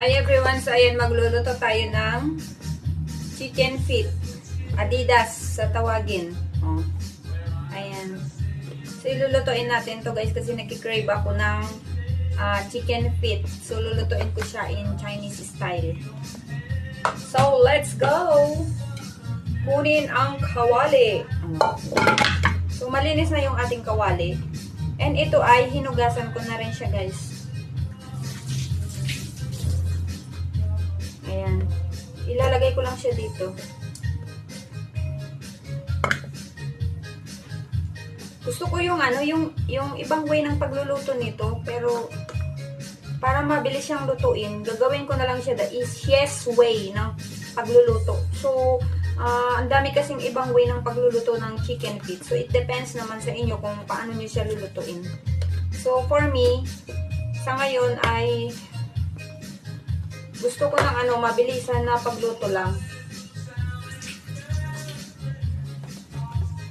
Hi everyone, so ayan magluluto tayo ng chicken feet. Adidas sa tawagin. Oh. Ayan. So ilulutuin natin to guys kasi nagkikrave ako ng ah, chicken feet. So lulutuin ko siya in Chinese style. So let's go! Kunin ang kawali. So malinis na yung ating kawali. And ito ay hinugasan ko na rin siya guys. Ayan. Ilalagay ko lang siya dito. Gusto ko yung ano, yung, yung ibang way ng pagluluto nito, pero para mabilis siyang lutuin, gagawin ko na lang siya the easiest way ng pagluluto. So, ah, ang dami kasing ibang way ng pagluluto ng chicken feet. So, it depends naman sa inyo kung paano nyo siya lulutuin. So, for me, sa ngayon ay gusto ko ng ano, mabilisan na pagluto lang.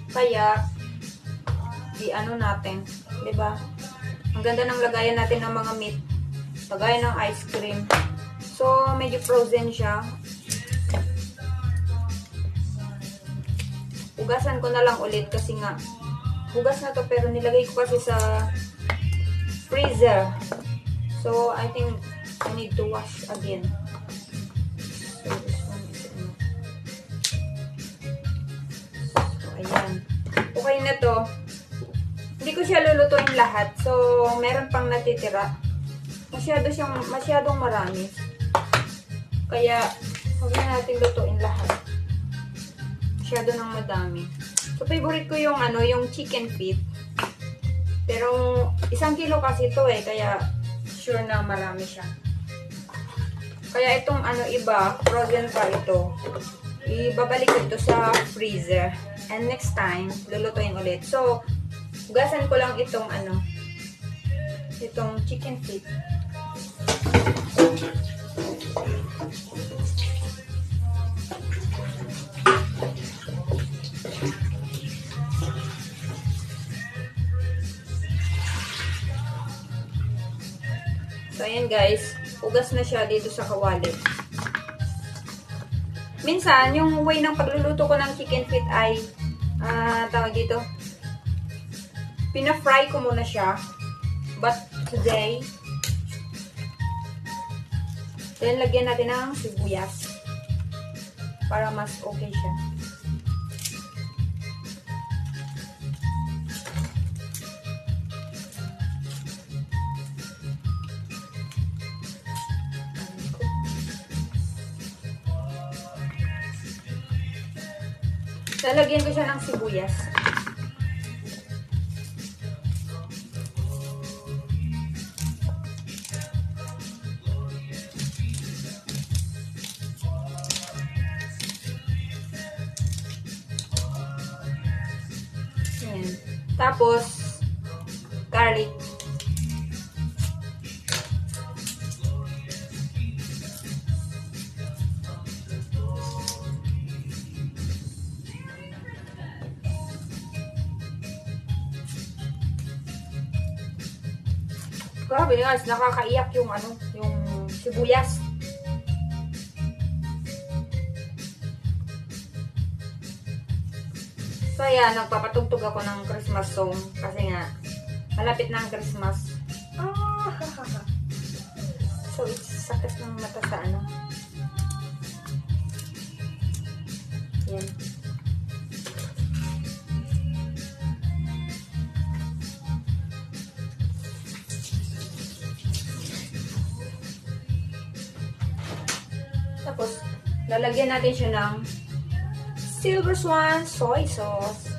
Kaya, di ano natin, ba? Ang ganda ng lagayan natin ng mga meat. Lagay ng ice cream. So, medyo frozen siya. Hugasan ko na lang ulit kasi nga, hugas na to pero nilagay ko kasi sa freezer. So, I think I need to wash again. So, this one is enough. So, ayan. Okay na to. Hindi ko siya lulutuin lahat. So, meron pang natitira. Masyado siyang, masyadong marami. Kaya, huwag na natin lutuin lahat. Masyado nang madami. So, favorite ko yung, ano, yung chicken feet. Pero, isang kilo kasi to eh. Kaya, sure na marami siya. Kaya itong ano iba, frozen pa ito. Ibabalik ito sa freezer. And next time, lulutuin ulit. So, hugasan ko lang itong ano, itong chicken feet. So, ayan guys. Ugas na siya dito sa kawali. Minsan, yung way ng pagluluto ko ng chicken feet ay, ah, tawag dito, pina-fry ko muna siya. But today, then lagyan natin ng sibuyas para mas okay siya. Lalagyan ko siya ng sibuyas. Ayan. Tapos, garlic. Grabe guys, nakakaiyak yung ano, yung sibuyas. So ayan, nagpapatugtog ako ng Christmas song kasi nga, malapit na ang Christmas. Ah, so it's sakit ng mata sa ano. Yan. Tapos, lalagyan natin siya ng Silver Swan soy sauce.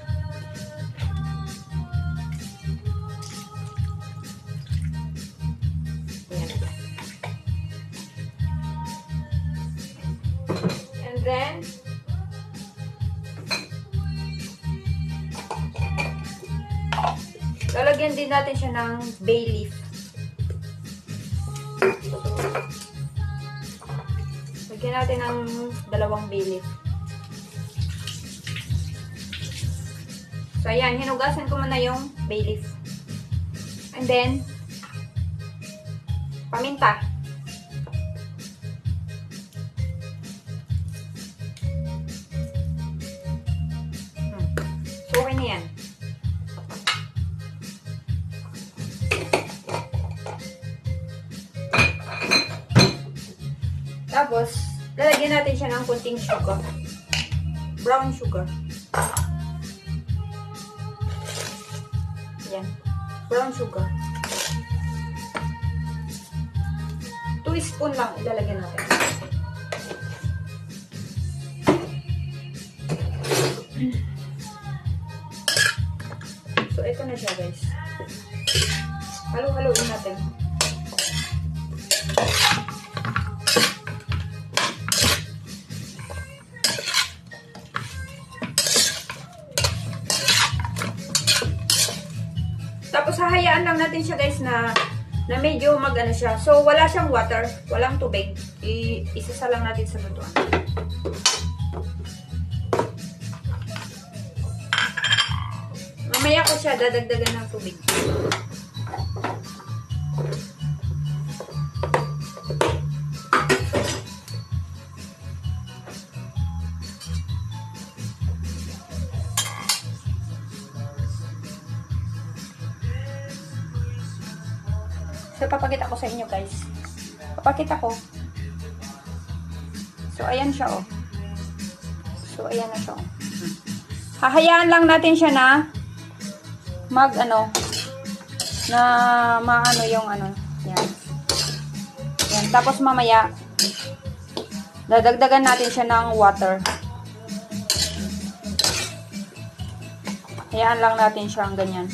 Ayan. And then, lalagyan din natin siya ng bay leaf. Lagyan natin ng dalawang leaf. So, ayan. Hinugasan ko muna yung bay. And then, paminta. Tapos, lalagyan natin siya ng kunting sugar. Brown sugar. Yan. Brown sugar. 2 spoon lang ilalagyan natin. So, ito na siya guys. Halo-haloin natin. Hahayaan lang natin siya guys na na medyo mag-ano siya. So wala siyang water, walang tubig. I isasa lang natin sa lutuan. Mamaya ko siya dadagdagan ng tubig. So, papakita ko sa inyo, guys. Papakita ko. So, ayan siya, oh. So, ayan na siya, oh. Hahayaan lang natin siya na mag, ano, na maano yung, ano, yan. Yan. Tapos, mamaya, dadagdagan natin siya ng water. Hayaan lang natin siya ang ganyan.